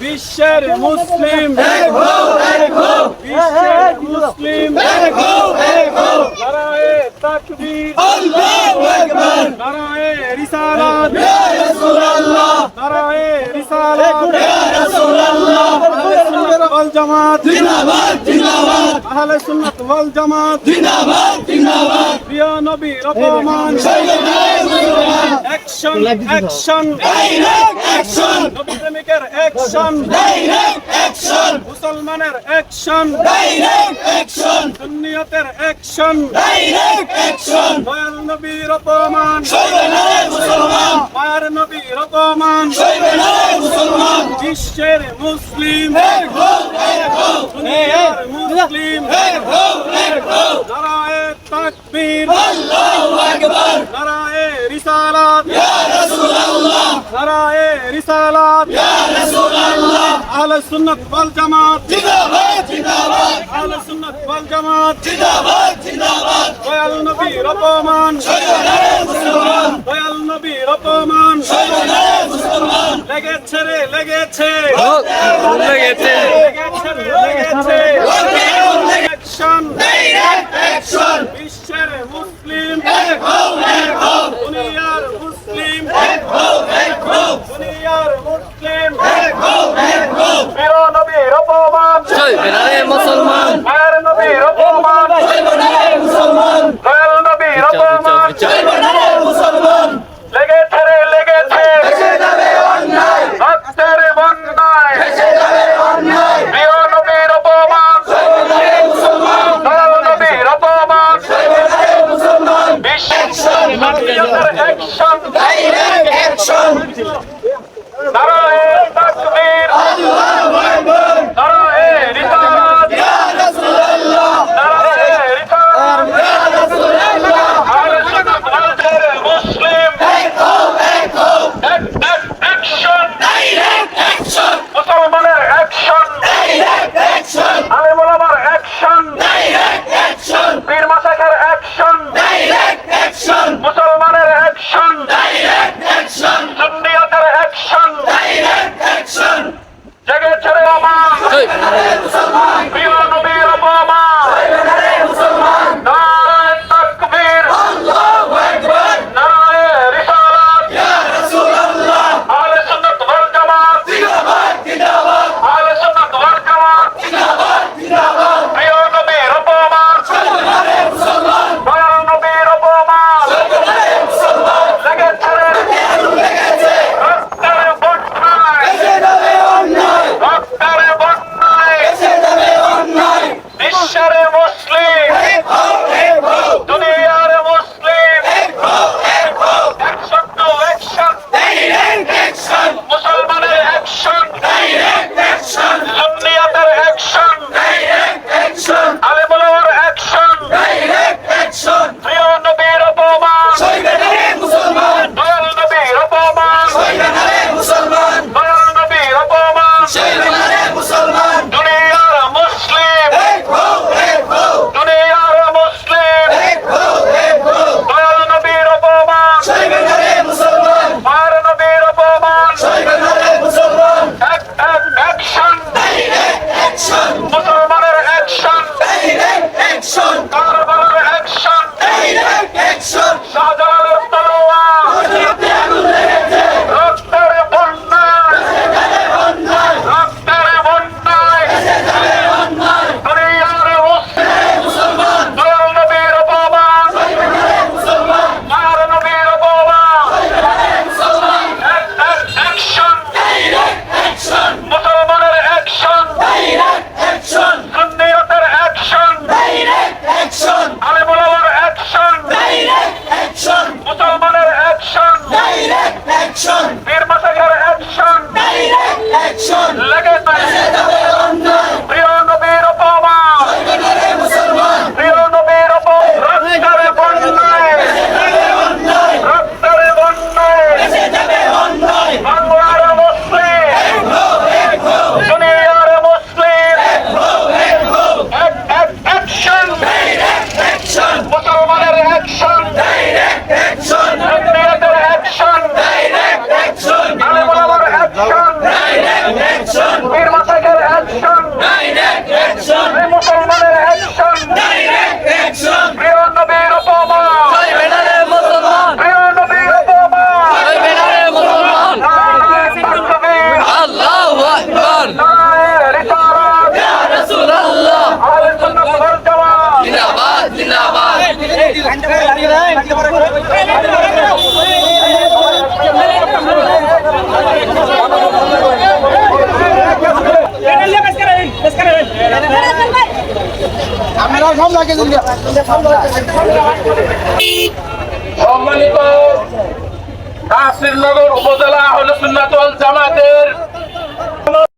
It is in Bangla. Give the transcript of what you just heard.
বিশ্বের মুসলিম। বিশ্বের মুসলিম। নারায়ে তাকবীর নারায়ে রিসালাত। নারায়ে রিসালাত। আহলে সুন্নাত ওয়াল জামাত। আহলে সুন্নাত ওয়াল জামাত। প্রিয় নবী রহমান। অ্যাকশন অ্যাকশন নবী প্রেমিকের অ্যাকশন মুসলমানের অ্যাকশন সুন্নিয়তের অ্যাকশন দয়াল নবীর অপমান! মায়ের নবীর অপমান! বিশ্বের মুসলিম! দুনিয়ার মুসলিম! নারায়ে তাকবীর! নারায়ে রিসালাত নারায়ে রিসালাত। আহলে সুন্নাত ওয়াল জামাত। আহলে সুন্নাত ওয়াল জামাত। দয়াল নবীর অপমান দয়াল নবীর অপমান লেগেছে রে লেগেছে। লেগেছে। সম্মানিত শ্রীনগর উপজেলা হল সুন্নাতল জামাতের